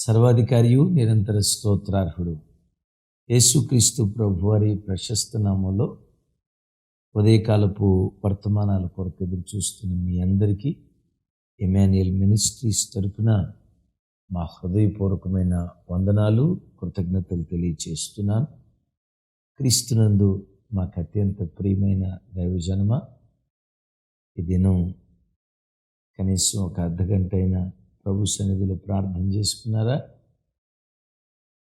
సర్వాధికారియు నిరంతర స్తోత్రార్హుడు. యేసుక్రీస్తు ప్రభు వారి ప్రశస్త నామంలో ఉదయకాలపు వర్తమానాల కొరకు ఎదురు చూస్తున్న మీ అందరికీ ఎమాన్యుయల్ మినిస్ట్రీస్ తరపున మా హృదయపూర్వకమైన వందనాలు కృతజ్ఞతలు తెలియచేస్తున్నాను. క్రీస్తునందు మాకు అత్యంత ప్రియమైన దైవజనమ. ఈ దినం కనీసం ఒక అర్ధ గంట అయినా ప్రభు సన్నిధిలో ప్రార్థన చేసుకున్నారా?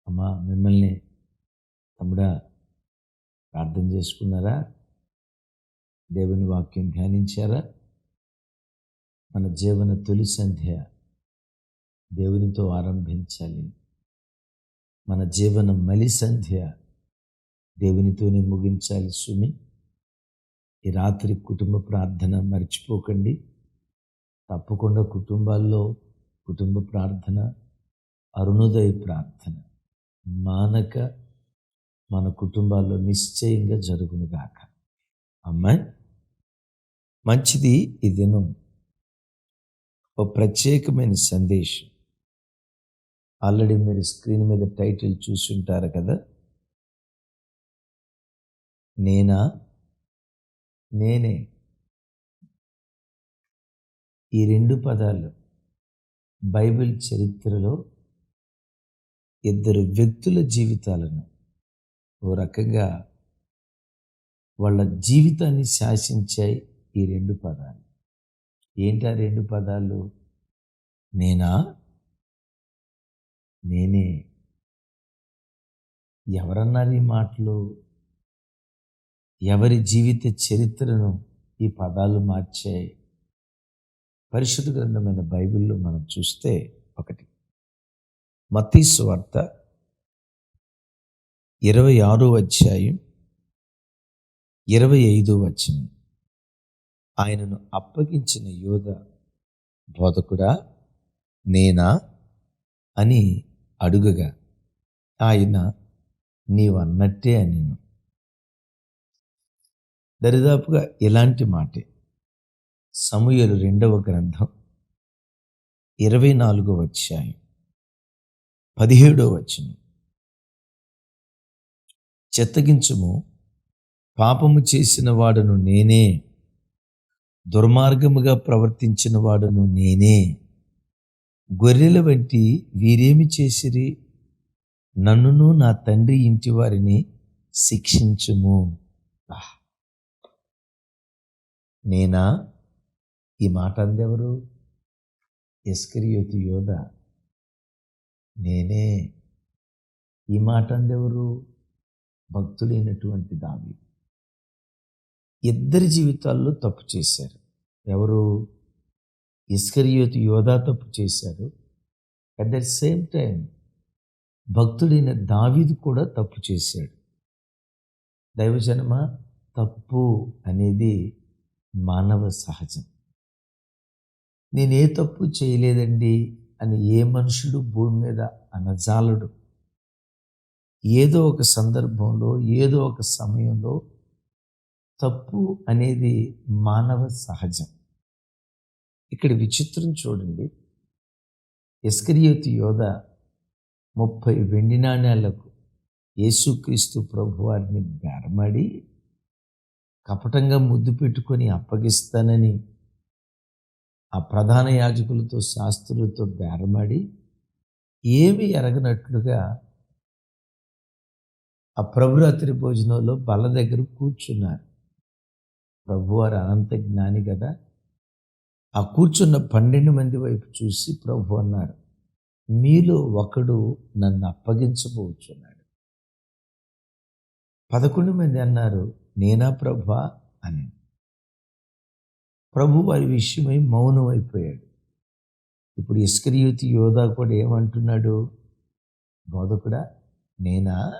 అమ్మా మిమ్మల్ని తమ్ముడా ప్రార్థన చేసుకున్నారా? దేవుని వాక్యం ధ్యానించారా? మన జీవన తొలి సంధ్య దేవునితో ఆరంభించాలి. మన జీవన మలి సంధ్య దేవునితోనే ముగించాలి సుమి. ఈ రాత్రి కుటుంబ ప్రార్థన మర్చిపోకండి. తప్పకుండా కుటుంబాల్లో కుటుంబ ప్రార్థన అరుణోదయ ప్రార్థన మానక మన కుటుంబాల్లో నిశ్చయంగా జరుగునుగాక. అమ్మాయి మంచిది ఈ దినం. ఒక ప్రత్యేకమైన సందేశం. ఆల్రెడీ మీరు స్క్రీన్ మీద టైటిల్ చూసి ఉంటారు కదా? నేనా? నేనే. ఈ రెండు పదాలు. బైబిల్ చరిత్రలో ఇద్దరు వ్యక్తుల జీవితాలను ఓ రకంగా వాళ్ళ జీవితాన్ని శాసించాయి ఈ రెండు పదాలు. ఏంటా రెండు పదాలు? నేనా? నేనే. ఎవరన్నారు ఈ మాటలు? ఎవరి జీవిత చరిత్రను ఈ పదాలు మార్చాయి? పరిశుద్ధ గ్రంథమైన బైబిల్లో మనం చూస్తే ఒకటి. మతీసు వార్త ఇరవై ఆరో అధ్యాయం ఇరవై ఐదో వచనం. ఆయనను అప్పగించిన యోధ బోధకుడా నేనా అని అడుగగా ఆయన నీవన్నట్టే అని దరిదాపుగా ఇలాంటి మాటే సమూయలు రెండవ గ్రంథం ఇరవై నాలుగో అధ్యాయం పదిహేడో వచనం. చెత్తగించుము పాపము చేసిన వాడును నేనే దుర్మార్గముగా ప్రవర్తించిన వాడును నేనే. గొర్రెల వంటి వీరేమి చేసిరి? నన్నును నా తండ్రి ఇంటి వారిని శిక్షించుము. నేనా? ఈ మాట అందెవరు ఎస్కరియోతు యోధ. నేనే. ఈ మాట అందెవరు భక్తులైనటువంటి దావి ఇద్దరి జీవితాల్లో తప్పు చేశారు. ఎవరు? ఇస్కరియోతు యోధా తప్పు చేశారు. అట్ ద సేమ్ టైం భక్తుడైన దావీదు కూడా తప్పు చేశాడు. దైవజనమ? తప్పు అనేది మానవ సహజం. నేనే తప్పు చేయలేదండి అని ఏ మనుషుడు భూమి మీద అనజాలడు. ఏదో ఒక సందర్భంలో ఏదో ఒక సమయంలో తప్పు అనేది మానవ సహజం. ఇక్కడ విచిత్రం చూడండి. ఎస్కరియోతు యోధ ముప్పై వెండి నాణ్యాలకు యేసుక్రీస్తు ప్రభువారిని బెరమడి బేరమాడి కపటంగా ముద్దు పెట్టుకొని అప్పగిస్తానని ఆ ప్రధాన యాజకులతో శాస్త్రులతో బేరమాడి ఏమి ఎరగనట్లుగా ఆ ప్రభురాత్రి భోజనంలో బల దగ్గర కూర్చున్నారు. ప్రభువారు అనంత జ్ఞాని కదా. ఆ కూర్చున్న పన్నెండు మంది వైపు చూసి ప్రభు అన్నారు మీలో ఒకడు నన్ను అప్పగించబోచున్నాడు. పదకొండు మంది అన్నారు నేనా ప్రభా? అని. ప్రభు వారి విషయమై మౌనం అయిపోయాడు ఇప్పుడు ఇస్కరియుతి యోధా కూడా ఏమంటున్నాడు? బోధకుడా నేనా?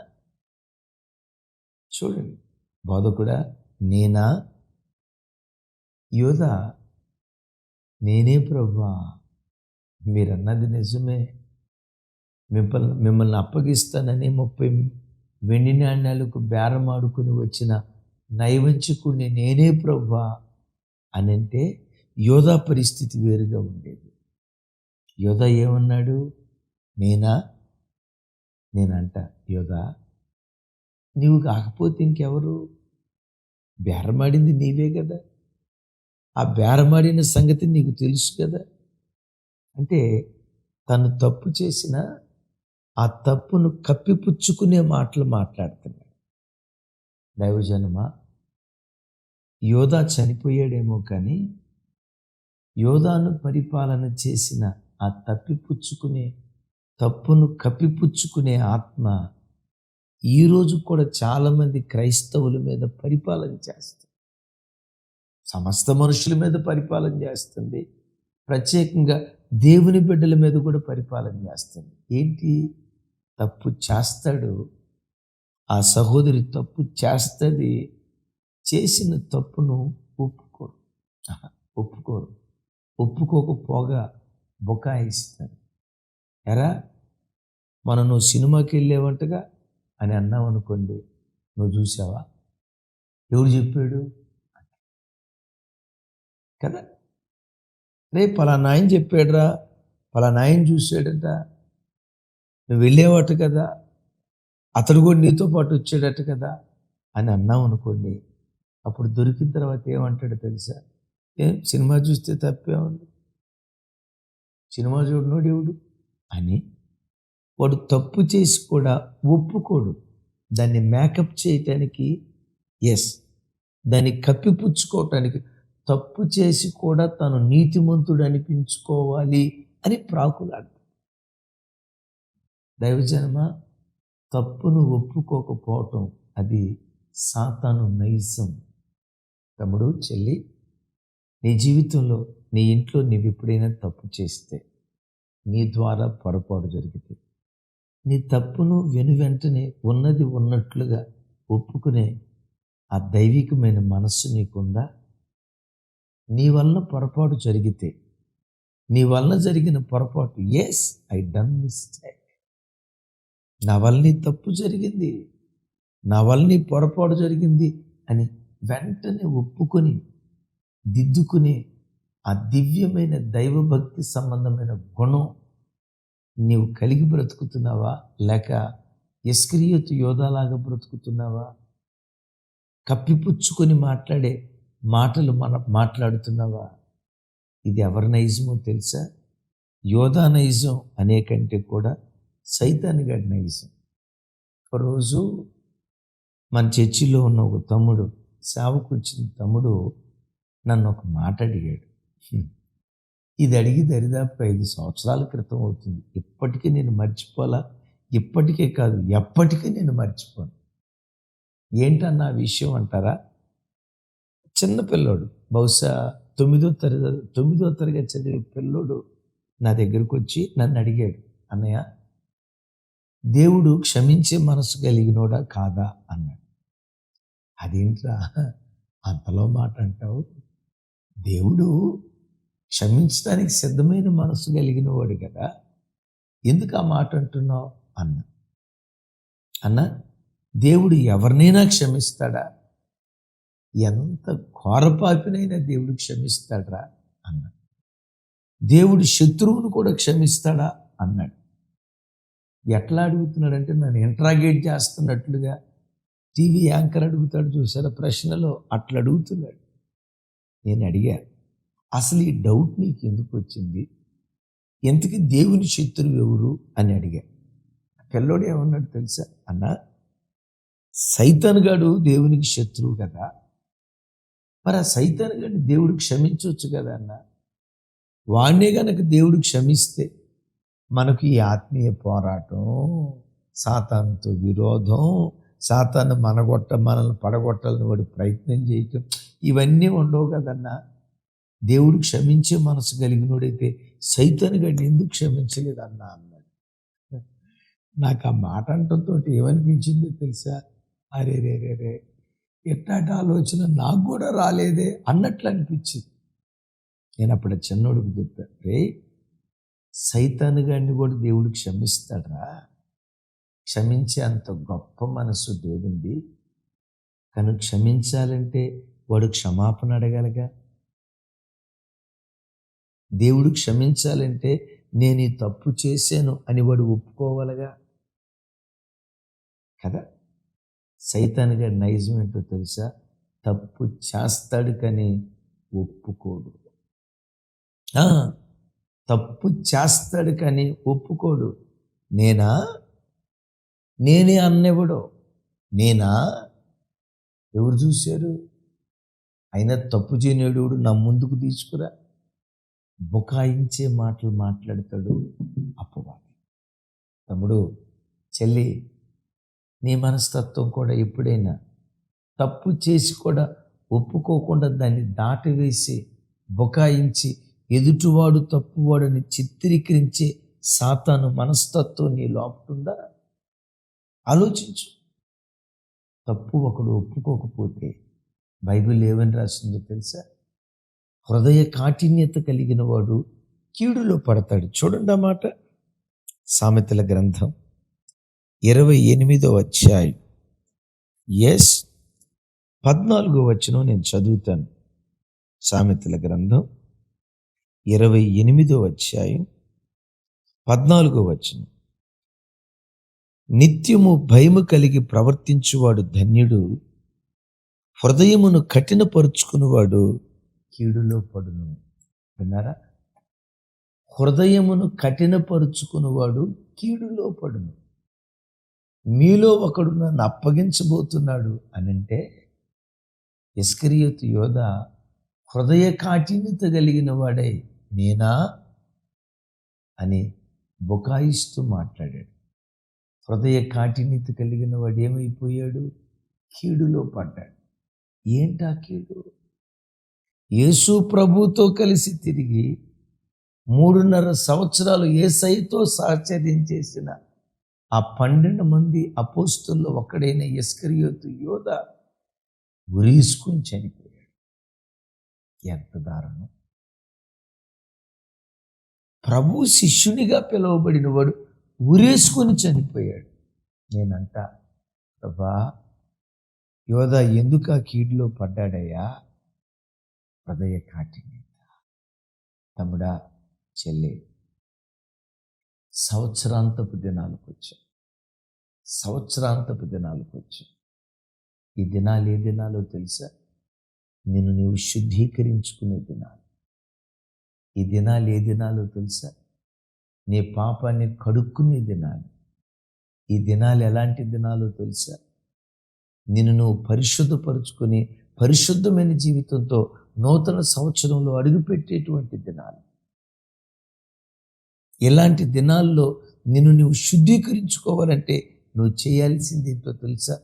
చూడండి. బోధకుడా నేనా? యోధ నేనే ప్రభా. మీరన్నది నిజమే. మిమ్మల్ని మిమ్మల్ని అప్పగిస్తానని ముప్పై వెండి నాణ్యాలకు బేరం ఆడుకుని వచ్చిన నైవంచుకుని నేనే ప్రభా. అని అంటే యోధా పరిస్థితి వేరుగా ఉండేది. యోధా ఏమన్నాడు? నేనా? నేనంట యోధా నీవు కాకపోతే ఇంకెవరు? బేరమాడింది నీవే కదా. ఆ బేరమాడిన సంగతి నీకు తెలుసు కదా. అంటే తను తప్పు చేసిన ఆ తప్పును కప్పిపుచ్చుకునే మాటలు మాట్లాడుతున్నాడు. దైవజనమా యోధా చనిపోయాడేమో కానీ యోధాను పరిపాలన చేసిన ఆ తప్పిపుచ్చుకునే తప్పును కప్పిపుచ్చుకునే ఆత్మ ఈరోజు కూడా చాలామంది క్రైస్తవుల మీద పరిపాలన చేస్తుంది. సమస్త మనుషుల మీద పరిపాలన చేస్తుంది. ప్రత్యేకంగా దేవుని బిడ్డల మీద కూడా పరిపాలన చేస్తుంది. ఏంటి? తప్పు చేస్తాడు. ఆ సహోదరి తప్పు చేస్తుంది. చేసిన తప్పును ఒప్పుకోరు. ఒప్పుకోరు. ఒప్పుకోకపోగా బుకాయిస్తారు. ఎరా మనం నువ్వు సినిమాకి వెళ్ళేవంటగా అని అన్నావు అనుకోండి నువ్వు చూసావా? ఎవడు చెప్పాడు? కదా? రే పలానా ఆయన చెప్పాడురా పలానా ఆయన చూసాడట నువ్వు వెళ్ళేవాట కదా అతడు కూడా నీతో పాటు వచ్చాడట కదా అని అన్నావు అనుకోండి అప్పుడు దొరికిన తర్వాత ఏమంటాడు తెలుసా? ఏం సినిమా చూస్తే తప్పే సినిమా చూడనోడు ఎవడు? అని. వాడు తప్పు చేసి కూడా ఒప్పుకోడు. దాన్ని మేకప్ చేయటానికి ఎస్ దాన్ని కప్పిపుచ్చుకోవటానికి తప్పు చేసి కూడా తను నీతిమంతుడు అనిపించుకోవాలి అని ప్రాకులాడు దైవజన్మ తప్పును ఒప్పుకోకపోవటం అది సాతాను నైసం తమ్ముడు చెల్లి నీ జీవితంలో నీ ఇంట్లో నీవు ఎప్పుడైనా తప్పు చేస్తే నీ ద్వారా పొరపాటు జరిగితే నీ తప్పును వెను వెంటనే ఉన్నది ఉన్నట్లుగా ఒప్పుకునే ఆ దైవికమైన మనస్సు నీకుందా? నీ వల్ల పొరపాటు జరిగితే నీ వల్ల జరిగిన పొరపాటు ఎస్ ఐ డన్ మిస్టేక్ నా వల్ల నీ తప్పు జరిగింది నా వల్ల నీ పొరపాటు జరిగింది అని వెంటనే ఒప్పుకొని దిద్దుకునే ఆ దివ్యమైన దైవభక్తి సంబంధమైన గుణం నీవు కలిగి బ్రతుకుతున్నావా? లేక ఎస్క్రియతు యోధాలాగా బ్రతుకుతున్నావా? కప్పిపుచ్చుకొని మాట్లాడే మాటలు మన మాట్లాడుతున్నావా? ఇది ఎవరి నైజమో తెలుసా? యోధా నైజం అనే కంటే కూడా సైతాన్ గడి నైజం. ఒకరోజు మన చర్చిలో ఉన్న ఒక తమ్ముడు సేవకు వచ్చిన తమ్ముడు నన్ను ఒక మాట అడిగాడు ఇది అడిగి దరిదాపు ఐదు సంవత్సరాల క్రితం అవుతుంది. ఇప్పటికీ నేను మర్చిపోలా? ఇప్పటికే కాదు ఎప్పటికీ నేను మర్చిపోను. ఏంటన్న విషయం అంటారా? చిన్న పిల్లోడు. బహుశా తొమ్మిదో తరగతి తొమ్మిదో తరగతి చదివే పిల్లోడు నా దగ్గరకు వచ్చి నన్ను అడిగాడు. అన్నయ్య దేవుడు క్షమించే మనసు కలిగినోడా కాదా? అన్నాడు. అదేంట్రా? అంతలో మాట అంటావు దేవుడు క్షమించడానికి సిద్ధమైన మనసు కలిగిన వాడు కదా. ఎందుకు ఆ మాట అంటున్నావు? అన్న. అన్న దేవుడు ఎవరినైనా క్షమిస్తాడా? ఎంత ఘోరపాపినైనా దేవుడు క్షమిస్తాడా అన్న. దేవుడు శత్రువును కూడా క్షమిస్తాడా? అన్నాడు. ఎట్లా అడుగుతున్నాడంటే నన్ను ఇంట్రాగేట్ చేస్తున్నట్లుగా టీవీ యాంకర్ అడుగుతాడు చూసారా? ప్రశ్నలో అట్లా అడుగుతున్నాడు. నేను అడిగా అసలు ఈ డౌట్ నీకు ఎందుకు వచ్చింది? ఎందుకు దేవుని శత్రువు ఎవరు? అని అడిగా. పిల్లోడు ఏమన్నాడు తెలుసా? అన్న సైతన్గాడు దేవునికి శత్రువు కదా. మరి ఆ సైతాన్ దేవుడు క్షమించవచ్చు కదా అన్న? వాణ్ణే గనక దేవుడు క్షమిస్తే మనకు ఈ ఆత్మీయ పోరాటం సాతానుతో విరోధం సాతాను మనగొట్ట మనల్ని పడగొట్టాలని వాడు ప్రయత్నం చేయటం. ఇవన్నీ ఉండవు కదన్నా. దేవుడు క్షమించే మనసు కలిగినోడైతే సైతాను గడ్డి ఎందుకు క్షమించలేదన్నా అన్నాడు. నాకు ఆ మాట అంటంతో ఏమనిపించిందో తెలుసా? అరే రే రే రే ఎట్టాటి ఆలోచన? నాకు కూడా రాలేదే అన్నట్లు అనిపించింది. నేను అప్పుడు చిన్నోడికి చెప్పాను రే సైతాను గారిని కూడా దేవుడు క్షమిస్తాడరా. క్షమించే అంత గొప్ప మనసు దేవుంది. కానీ క్షమించాలంటే వాడు క్షమాపణ అడగలగా. దేవుడు క్షమించాలంటే నేను ఈ తప్పు చేశాను అని వాడు ఒప్పుకోవాలిగా. కదా? సైతాన్ గారి నైజం ఏంటో తెలుసా? తప్పు చేస్తాడు కానీ ఒప్పుకోడు. తప్పు చేస్తాడు కానీ ఒప్పుకోడు. నేనా? నేనే అన్నెవడో? నేనా? ఎవరు చూశారు? అయినా తప్పు చేయనేడు నా ముందుకు తీసుకురా. బుకాయించే మాటలు మాట్లాడతాడు అప్పవాడు తమ్ముడు చెల్లి నీ మనస్తత్వం కూడా ఎప్పుడైనా తప్పు చేసి కూడా ఒప్పుకోకుండా దాన్ని దాటివేసి బుకాయించి ఎదుటివాడు తప్పువాడని చిత్రీకరించే సాతాను మనస్తత్వం నీ లోపటుందా? ఆలోచించు. తప్పు ఒకడు ఒప్పుకోకపోతే బైబిల్ ఏమని రాసిందో తెలుసా? హృదయ కాఠిన్యత కలిగిన వాడు కీడులో పడతాడు. చూడండి అన్నమాట మాట. సామెతల గ్రంథం ఇరవై ఎనిమిదో అధ్యాయం. ఎస్ పద్నాలుగో వచనం నేను చదువుతాను. సామెతల గ్రంథం ఇరవై ఎనిమిదో అధ్యాయం పద్నాలుగో వచనం. నిత్యము భయము కలిగి ప్రవర్తించువాడు ధన్యుడు హృదయమును కఠినపరుచుకునివాడు కీడులో పడును. విన్నారా? హృదయమును కఠినపరుచుకునివాడు కీడులో పడును. మీలో ఒకడు నన్ను అప్పగించబోతున్నాడు అనంటే ఇస్కరియోతు యోధ హృదయ కాఠిన్యత కలిగిన వాడే నేనా? అని బుకాయిస్తూ మాట్లాడాడు. హృదయ కాఠిన్యత కలిగిన వాడు ఏమైపోయాడు? కీడులో పడ్డాడు. ఏంటా కీడు? యేసు ప్రభుతో కలిసి తిరిగి మూడున్నర సంవత్సరాలు ఏసైతో సహచర్యం చేసిన ఆ పన్నెండు మంది అపోస్తుల్లో ఒకడైన ఎస్కరియోతు యోధ ఉరీసుకుని చనిపోయాడు. ఎంత దారుణం! ప్రభు శిష్యునిగా పిలువబడిన వాడు ఉరేసుకొని చనిపోయాడు. నేనంట ప్రభా యోధ ఎందుకు ఆ కీడులో పడ్డాడయ్యా? హృదయ కాఠిన్యత. తమ్ముడా చెల్లి సంవత్సరాంతపు దినాలకు వచ్చాం సంవత్సరాంతపు దినాలకు వచ్చాం ఈ దినాలు ఏ దినాలో తెలుసా? నిన్ను నీవు శుద్ధీకరించుకునే దినాలు. ఈ దినాలు ఏ దినాలో తెలుసా? నీ పాపాన్ని కడుక్కునే దినాలు. ఈ దినాలు ఎలాంటి దినాలో తెలుసా? నిన్ను నువ్వు పరిశుద్ధపరుచుకొని పరిశుద్ధమైన జీవితంతో నూతన సంవత్సరంలో అడుగుపెట్టేటువంటి దినాలు. ఇలాంటి దినాల్లో నిన్ను నువ్వు శుద్ధీకరించుకోవాలంటే నువ్వు చేయాల్సింది ఏంటో తెలుసా?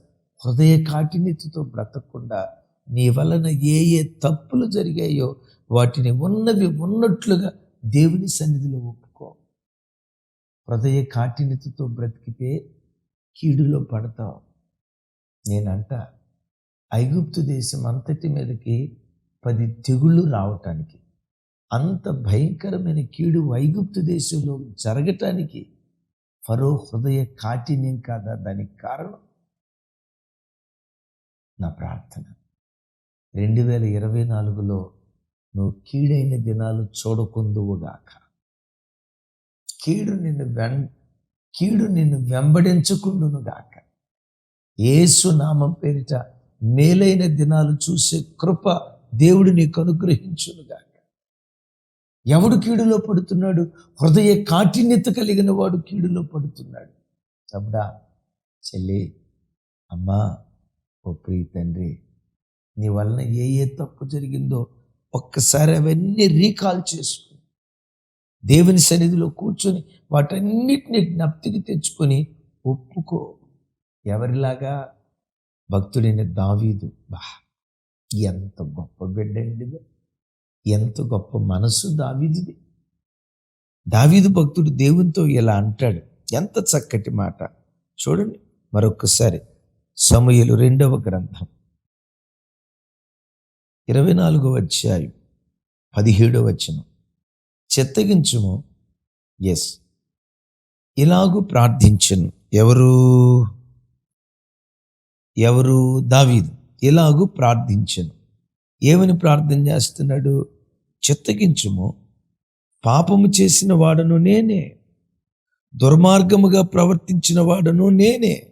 హృదయ కాఠిన్యతతో బ్రతకకుండా నీ వలన ఏ ఏ తప్పులు జరిగాయో వాటిని ఉన్నవి ఉన్నట్లుగా దేవుని సన్నిధిలో హృదయ కాఠిన్యతతో బ్రతికితే కీడులో పడతావు నేనంట ఐగుప్తు దేశం అంతటి మీదకి పది తెగుళ్ళు రావటానికి అంత భయంకరమైన కీడు ఐగుప్తు దేశంలో జరగటానికి ఫరో హృదయ కాఠిన్యం కాదా? దానికి కారణం? నా ప్రార్థన. రెండు వేల ఇరవై నాలుగులో నువ్వు కీడైన దినాలు చూడకుందువుగాక. కీడు నిన్ను వెం కీడు నిన్ను వెంబడించకుండునుగాక ఏసు నామం పేరిట మేలైన దినాలు చూసే కృప దేవుడు నీకు అనుగ్రహించునుగాక ఎవడు కీడులో పడుతున్నాడు? హృదయ కాఠిన్యత కలిగిన వాడు కీడులో పడుతున్నాడు. తమ్ముడా చెల్లి అమ్మా ఓ ప్రియ తండ్రి నీ వలన ఏ ఏ తప్పు జరిగిందో ఒక్కసారి అవన్నీ రీకాల్ చేసుకో. దేవుని సన్నిధిలో కూర్చొని వాటన్నిటిని జ్ఞప్తికి తెచ్చుకొని ఒప్పుకో. ఎవరిలాగా? భక్తుడైన దావీదు. బా ఎంత గొప్ప బిడ్డండి ఎంత గొప్ప మనసు దావీదుది. దావీదు భక్తుడు దేవునితో ఇలా అంటాడు. ఎంత చక్కటి మాట. చూడండి మరొకసారి సమయలు రెండవ గ్రంథం. ఇరవై నాలుగవ అధ్యాయం. పదిహేడవ వచనం. చెత్తగించుము. ఎస్ ఇలాగూ ప్రార్థించను. ఎవరు? ఎవరు? దావీదు. ఇలాగూ ప్రార్థించను. ఏమని ప్రార్థన చేస్తున్నాడు? చెత్తగించుము. పాపము చేసిన వాడను నేనే. దుర్మార్గముగా ప్రవర్తించిన వాడను నేనే.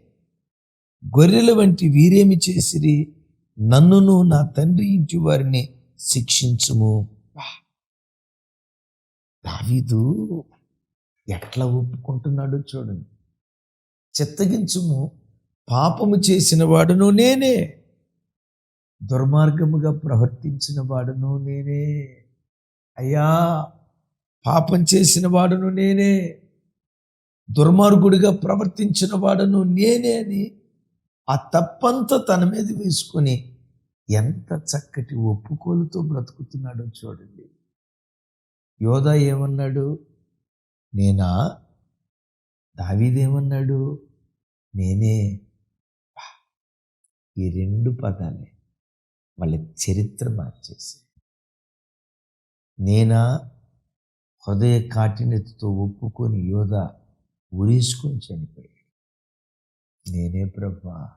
గొర్రెల వంటి వీరేమి చేసిరి? నన్నును నా తండ్రి ఇంటి వారిని శిక్షించుము. దావీదు ఎట్లా ఒప్పుకుంటున్నాడో చూడండి. చిత్తగించుము పాపము చేసిన వాడును నేనే. దుర్మార్గముగా ప్రవర్తించిన వాడును నేనే. అయ్యా పాపం చేసిన వాడును నేనే. దుర్మార్గుడిగా ప్రవర్తించిన వాడును నేనే అని ఆ తప్పంతా తన మీద వేసుకొని ఎంత చక్కటి ఒప్పుకోలుతో బ్రతుకుతున్నాడో చూడండి. యోధా ఏమన్నాడు? నేనా? దావీదేమన్నాడు నేనే. ఈ రెండు పదాలే వాళ్ళ చరిత్ర మార్చేసి. నేనా? హృదయ కాఠిన్యతతో ఒప్పుకొని యోధ ఉరేసుకొని చనిపోయాడు. నేనే ప్రభా.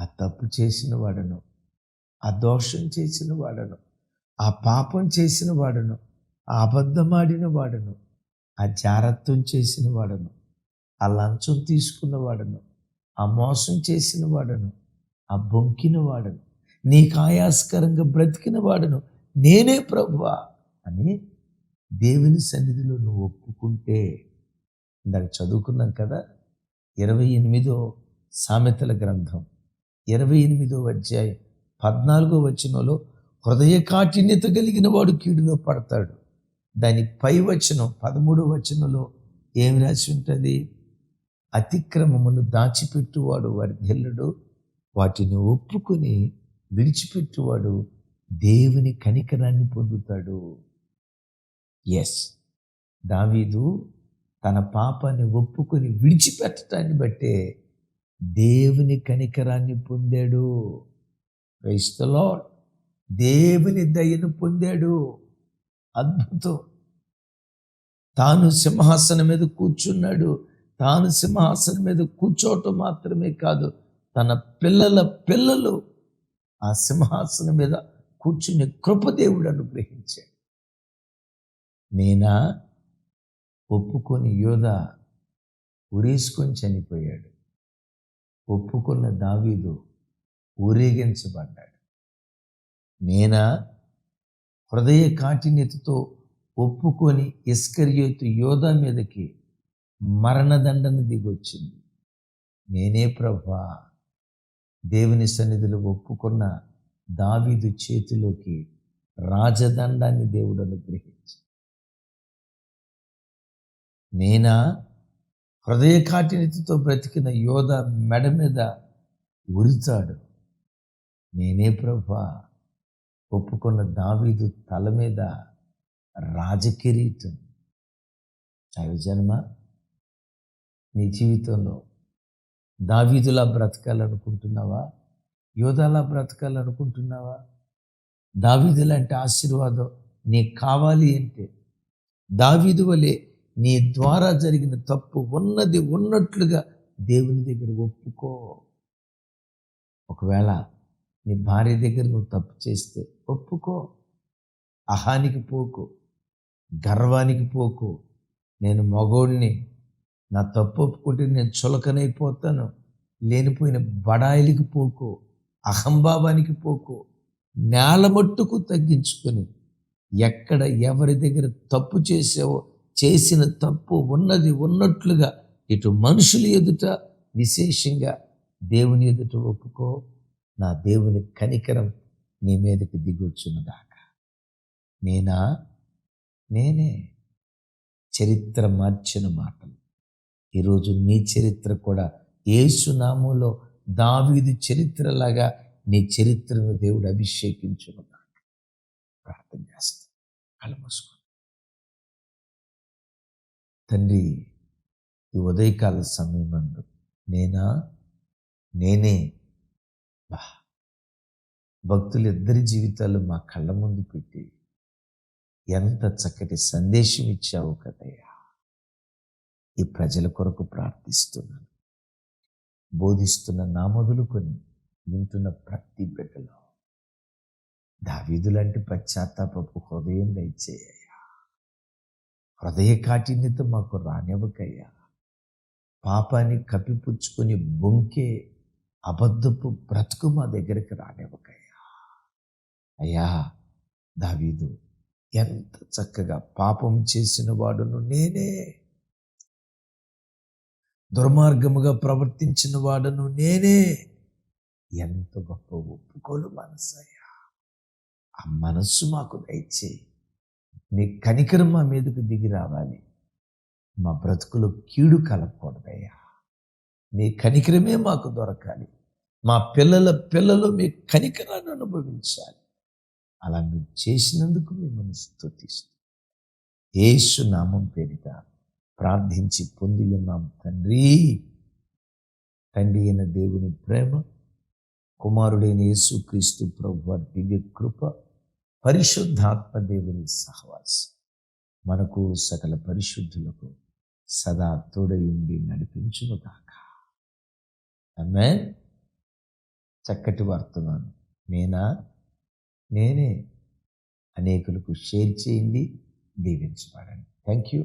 ఆ తప్పు చేసిన వాడను. ఆ దోషం చేసిన వాడను. ఆ పాపం చేసిన వాడను. అబద్ధమాడిన వాడను ఆ జారత్వం చేసిన వాడను ఆ లంచం తీసుకున్న వాడను ఆ మోసం చేసిన వాడును ఆ బొంకిన వాడను నీకు ఆయాస్కరంగా బ్రతికిన వాడను నేనే ప్రభువా అని దేవుని సన్నిధిలో నువ్వు ఒప్పుకుంటే ఇందాక చదువుకున్నాం కదా ఇరవై ఎనిమిదో సామెతల గ్రంథం ఇరవై ఎనిమిదో అధ్యాయం పద్నాలుగో వచనంలో హృదయ కాఠిన్యత కలిగిన వాడు కీడులో పడతాడు. దాని పై వచనం పదమూడు వచనంలో ఏం రాసి ఉంటుంది? అతిక్రమమును దాచిపెట్టువాడు వర్ధిల్లుడు వాటిని ఒప్పుకొని విడిచిపెట్టువాడు దేవుని కనికరాన్ని పొందుతాడు. ఎస్ దావీదు తన పాపాన్ని ఒప్పుకొని విడిచిపెట్టడాన్ని బట్టే దేవుని కనికరాన్ని పొందాడు. క్రైస్తలో దేవుని దయను పొందాడు. అద్భుతం. తాను సింహాసనం మీద కూర్చున్నాడు. తాను సింహాసనం మీద కూర్చోవటం మాత్రమే కాదు తన పిల్లల పిల్లలు ఆ సింహాసనం మీద కూర్చుని కృపదేవుడు అనుగ్రహించాడు. నేనా? ఒప్పుకొని యోధ ఉరేసుకొని చనిపోయాడు. ఒప్పుకున్న దావీదు ఊరేగించబడ్డాడు. నేనా? హృదయ కాఠిన్యతతో ఒప్పుకొని ఇస్కర్యోతు యోధ మీదకి మరణదండన దిగొచ్చింది. నేనే ప్రభా దేవుని సన్నిధిలో ఒప్పుకున్న దావీదు చేతిలోకి రాజదండాన్ని దేవుడు అనుగ్రహించి. నేనా హృదయ కాఠిన్యతతో బ్రతికిన యోధ మెడ మీద ఉరితాడు నేనే ప్రభా ఒప్పుకున్న దావీదు తల మీద రాజకిరీటం. జన్మ నీ జీవితంలో దావీదులా బ్రతకాలనుకుంటున్నావా? యోధాలా బ్రతకాలనుకుంటున్నావా? దావీదు అంటే ఆశీర్వాదం నీకు కావాలి అంటే దావీదు వలె నీ ద్వారా జరిగిన తప్పు ఉన్నది ఉన్నట్లుగా దేవుని దగ్గర ఒప్పుకో. ఒకవేళ నీ భార్య దగ్గర నువ్వు తప్పు చేస్తే ఒప్పుకో. అహానికి పోకు. గర్వానికి పోకు. నేను మగోడిని. నా తప్పు ఒప్పుకుంటే నేను చులకనైపోతాను. లేనిపోయిన బడాయిలకి పోకు. అహంభావానికి పోకు. నేల మట్టుకు తగ్గించుకొని ఎక్కడ ఎవరి దగ్గర తప్పు చేసావో చేసిన తప్పు ఉన్నది ఉన్నట్లుగా ఇటు మనుషుల ఎదుట విశేషంగా దేవుని ఎదుట ఒప్పుకో. నా దేవుని కనికరం నీ మీదకి దిగొచ్చునుగాక నేనా? నేనే. చరిత్ర మార్చిన మాటలు. ఈరోజు నీ చరిత్ర కూడా ఏసునామంలో దావీది చరిత్రలాగా నీ చరిత్రను దేవుడు అభిషేకించునుగాక ప్రార్థన చేస్తా. కళ్ళు మూసుకో తండ్రి ఈ ఉదయకాల సమయమందు నేనా? నేనే భక్తులిద్దరి భక్తులు ఇద్దరి జీవితాలు మా కళ్ళ ముందు పెట్టి ఎంత చక్కటి సందేశం ఇచ్చావు కదయ్యా! ఈ ప్రజల కొరకు ప్రార్థిస్తున్నాను. బోధిస్తున్న నా మొదలుకొని వింటున్న ప్రతి బిడ్డలో దావీదు లాంటి పశ్చాత్తాపపు హృదయం దయచేయ్యా హృదయ కాఠిన్యత మాకు రానివ్వకయ్యా. పాపాన్ని కప్పిపుచ్చుకొని బొంకే అబద్ధపు బ్రతుకు మా దగ్గరికి రానివ్వకయ్యా. అయ్యా దావీదు ఎంత చక్కగా పాపం చేసిన వాడును నేనే. దుర్మార్గముగా ప్రవర్తించిన వాడును నేనే. ఎంత గొప్ప ఒప్పుకోలు మనసయ్యా. ఆ మనస్సు మాకు దయచేయి. నీ కనికరం మా మీదకు దిగి రావాలి. మా బ్రతుకులో కీడు కలగకూడదయ్యా. మీ కనికరమే మాకు దొరకాలి. మా పిల్లల పిల్లలు మీ కనికరాన్ని అనుభవించాలి. అలా మీరు చేసినందుకు మిమ్మల్ని స్తుతిస్తాం. ఏసు నామం పేరిట ప్రార్థించి పొంది ఉన్నాం తండ్రి. తండ్రి అయిన దేవుని ప్రేమ కుమారుడైన యేసు క్రీస్తు ప్రభు దివ్య కృప పరిశుద్ధాత్మ దేవుని సహవాసం. మనకు సకల పరిశుద్ధులకు సదా తోడయుండి నడిపించును కాక అమ్మే చక్కటి వర్తమానం నేనా? నేనే. అనేకులకు షేర్ చేయండి. దీవించబడండి. Thank you